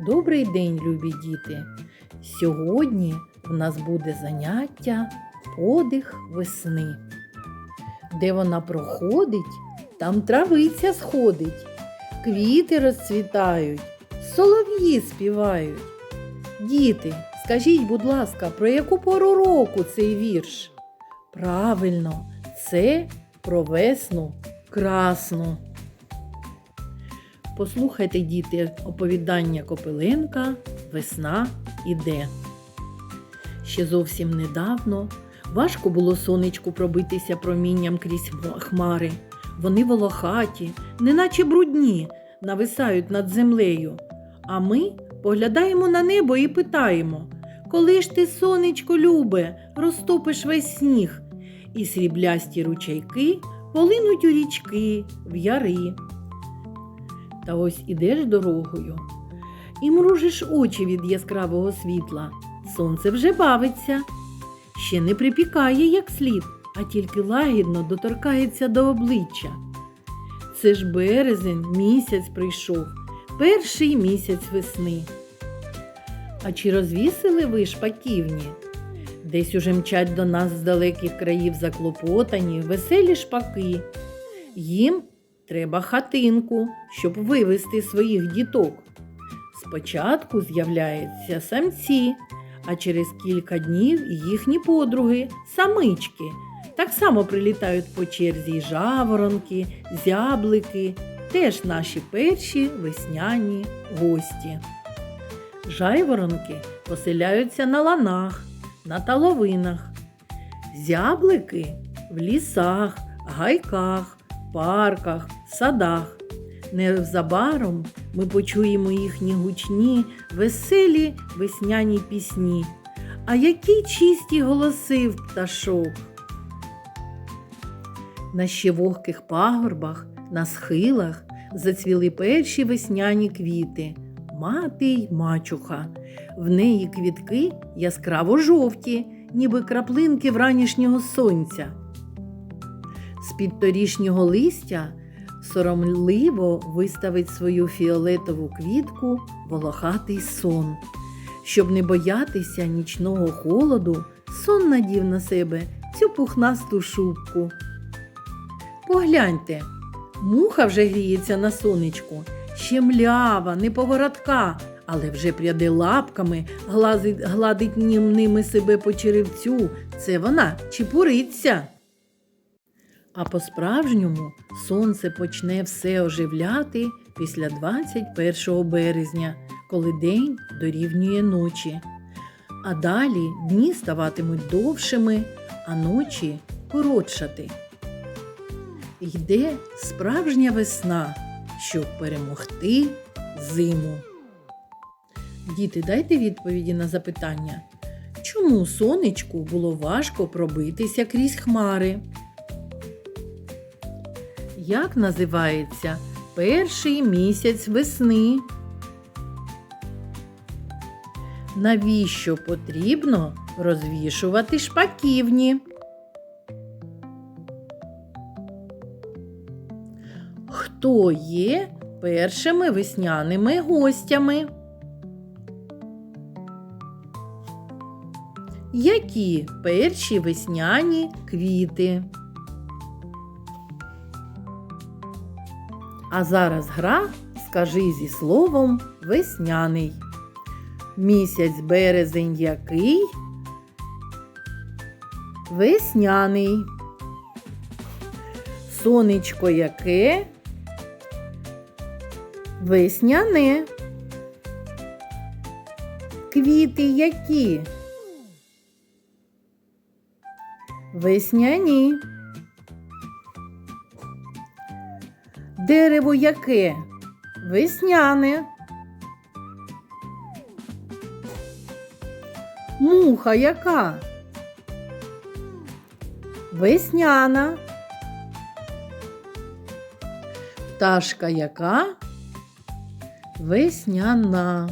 Добрий день, любі діти! Сьогодні в нас буде заняття подих весни. Де вона проходить, там травиця сходить, квіти розцвітають, солов'ї співають. Діти, скажіть, будь ласка, про яку пору року цей вірш? Правильно, це про весну красну. Послухайте, діти, оповідання Копиленка Весна іде. Ще зовсім недавно важко було сонечку пробитися промінням крізь хмари. Вони волохаті, неначе брудні, нависають над землею. А ми поглядаємо на небо і питаємо, коли ж ти, сонечко, любе, розтопиш весь сніг, і сріблясті ручайки полинуть у річки, в яри. Та ось ідеш дорогою і мружиш очі від яскравого світла. Сонце вже бавиться, ще не припікає як слід, а тільки лагідно доторкається до обличчя. Це ж березень місяць прийшов, перший місяць весни. А чи розвісили ви шпаківні? Десь уже мчать до нас з далеких країв заклопотані, веселі шпаки. Їм треба хатинку, щоб вивести своїх діток. Спочатку з'являються самці, а через кілька днів їхні подруги, самички. Так само прилітають по черзі жаворонки, зяблики, теж наші перші весняні гості. Жайворонки поселяються на ланах, на таловинах, зяблики в лісах, гайках, парках, садах. Незабаром ми почуємо їхні гучні, веселі весняні пісні. А які чисті голоси в пташок. На ще вогких пагорбах, на схилах зацвіли перші весняні квіти, мати й мачуха. В неї квітки яскраво жовті, ніби краплинки вранішнього сонця. З-під торішнього листя соромливо виставить свою фіолетову квітку волохатий сон. Щоб не боятися нічного холоду, сон надів на себе цю пухнасту шубку. Погляньте, муха вже гріється на сонечку, ще млява, неповоротка, але вже пряде лапками, глазить, гладить ним- ними себе по черевцю. Це вона чепуриться. А по-справжньому сонце почне все оживляти після 21 березня, коли день дорівнює ночі. А далі дні ставатимуть довшими, а ночі коротшати. Йде справжня весна, щоб перемогти зиму. Діти, дайте відповіді на запитання. Чому сонечку було важко пробитися крізь хмари? Як називається перший місяць весни? Навіщо потрібно розвішувати шпаківні? Хто є першими весняними гостями? Які перші весняні квіти? А зараз гра скажи зі словом весняний. Місяць березень який? Весняний. Сонечко яке? Весняне. Квіти які? Весняні. Дерево яке? Весняне. Муха яка? Весняна. Пташка яка? Весняна.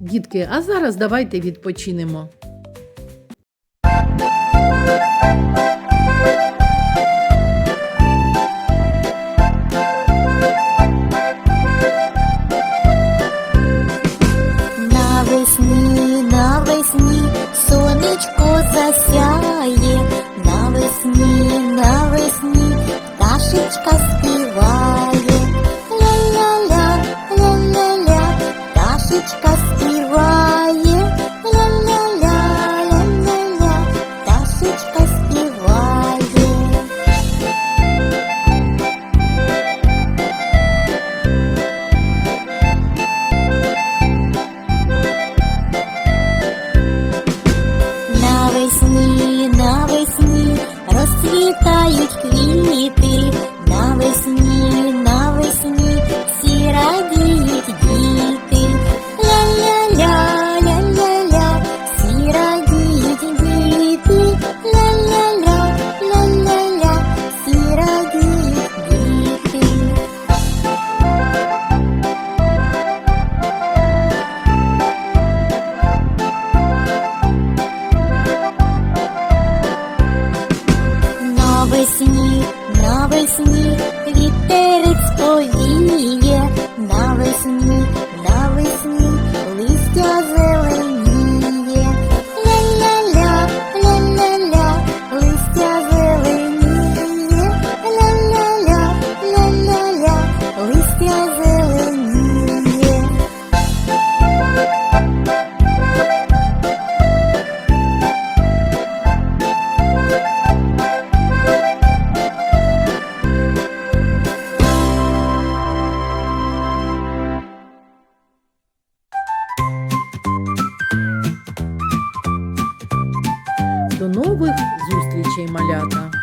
Дітки, а зараз давайте відпочинемо. Лялечка співає, ля-ля-ля, ля-ля-ля, пташечка співає, ля-ля-ля, ля-ля-ля, пташечка співає. Навесні, навесні розцвітають квіти. Listen. нових зустрічей малята.